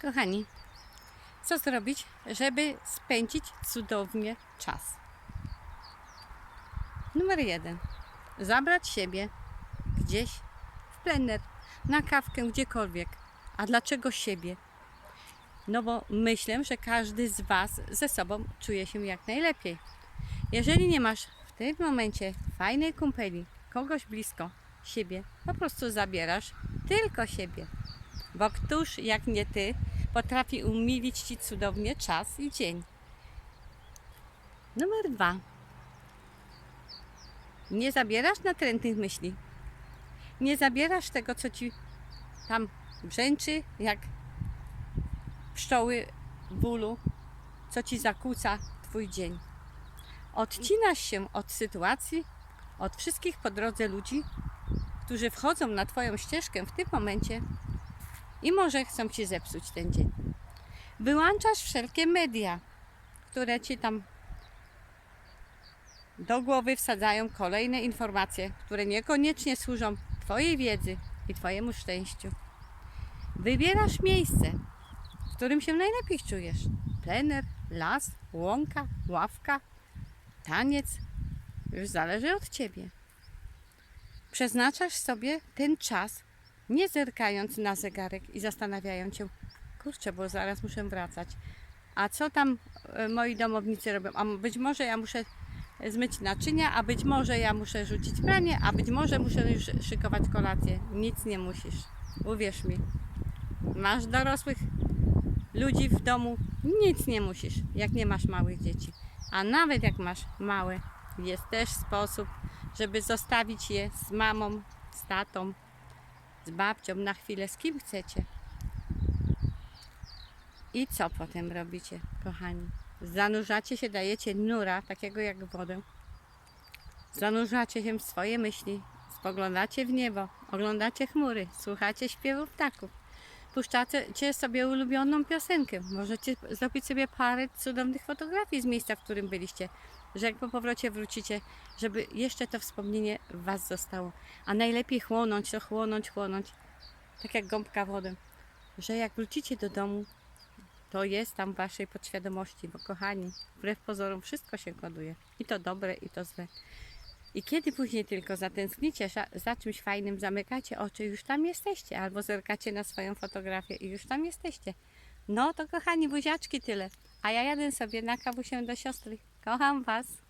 Kochani, co zrobić, żeby spędzić cudownie czas? Numer jeden. Zabrać siebie gdzieś w plener, na kawkę, gdziekolwiek. A dlaczego siebie? No bo myślę, że każdy z Was ze sobą czuje się jak najlepiej. Jeżeli nie masz w tym momencie fajnej kumpeli, kogoś blisko siebie, po prostu zabierasz tylko siebie. Bo któż jak nie Ty potrafi umilić Ci cudownie czas i dzień. Numer dwa. Nie zabierasz natrętnych myśli. Nie zabierasz tego, co Ci tam brzęczy, jak pszczoły bólu, co Ci zakłóca Twój dzień. Odcinasz się od sytuacji, od wszystkich po drodze ludzi, którzy wchodzą na Twoją ścieżkę w tym momencie i może chcą Ci zepsuć ten dzień. Wyłączasz wszelkie media, które Ci tam do głowy wsadzają kolejne informacje, które niekoniecznie służą Twojej wiedzy i Twojemu szczęściu. Wybierasz miejsce, w którym się najlepiej czujesz. Plener, las, łąka, ławka, taniec. Już zależy od Ciebie. Przeznaczasz sobie ten czas, nie zerkając na zegarek i zastanawiając się, kurczę, bo zaraz muszę wracać. A co tam e, moi domownicy robią? A być może ja muszę zmyć naczynia, a być może ja muszę rzucić pranie, a być może muszę już szykować kolację. Nic nie musisz. Uwierz mi. Masz dorosłych ludzi w domu, nic nie musisz, jak nie masz małych dzieci. A nawet jak masz małe, jest też sposób, żeby zostawić je z mamą, z tatą, z babcią na chwilę, z kim chcecie. I co potem robicie, kochani? Zanurzacie się, dajecie nura, takiego jak wodę. Zanurzacie się w swoje myśli, spoglądacie w niebo, oglądacie chmury, słuchacie śpiewu ptaków. Puszczacie sobie ulubioną piosenkę. Możecie zrobić sobie parę cudownych fotografii z miejsca, w którym byliście. Że jak po powrocie wrócicie, żeby jeszcze to wspomnienie w Was zostało. A najlepiej chłonąć, to chłonąć, chłonąć. Tak jak gąbka wodę. Że jak wrócicie do domu, to jest tam w Waszej podświadomości. Bo kochani, wbrew pozorom wszystko się koduje. I to dobre, i to złe. I kiedy później tylko zatęsknicie za, czymś fajnym, zamykacie oczy, już tam jesteście, albo zerkacie na swoją fotografię i już tam jesteście. No to kochani buziaczki tyle. A ja jadę sobie na kawusię do siostry. Kocham Was.